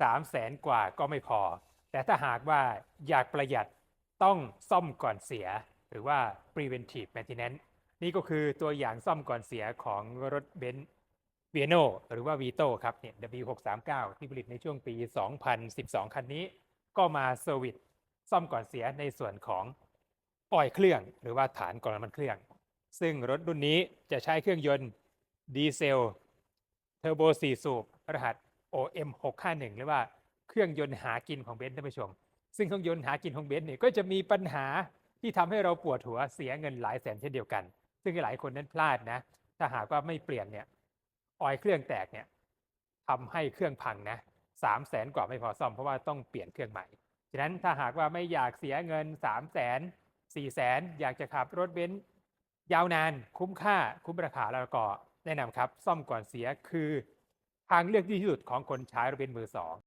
3 0 0แสนกว่าก็ไม่พอ แต่ถ้าหากว่าอยากประหยัดต้องซ่อมก่อนเสีย หรือว่า preventive maintenance นี่ก็คือตัวอย่างซ่อมก่อนเสียของรถเบนซ์เวียโนหรือว่า Vito ครับเนี่ย W639 ที่ผลิตในช่วงปี 2012 คันนี้ ก็มาเซอร์วิสซ่อมก่อนเสียในส่วนของออยเครื่องหรือว่าฐานกรอนมันเครื่อง ซึ่งรถรุ่นนี้จะใช้เครื่องยนต์ดีเซลเทอร์โบ4สูบรหัส OM651 หรือว่าเครื่องยนต์หากินของเบนซ์ท่านผู้ชม ซึ่งเครื่องยนต์หากินของเบนซ์เนี่ยก็จะมีปัญหาที่ทำให้เราปวดหัวเสียเงินหลายแสนเช่นเดียวกัน ซึ่งหลายคนนั้นพลาดนะ ถ้าหากว่าไม่เปลี่ยนเนี่ยออยเครื่องแตกเนี่ยทำให้เครื่องพังนะสามแสนกว่าไม่พอซ่อมเพราะว่าต้องเปลี่ยนเครื่องใหม่ ฉะนั้นถ้าหากว่าไม่อยากเสียเงิน3 0 0แสนสี่แสนอยากจะขับรถเบนซ์ยาวนานคุ้มค่าคุ้มราคาแล้วก็แนะนำครับ ซ่อมก่อนเสียคือ ทางเลือกที่ดีที่สุดของคนใช้รถเบนมือสอง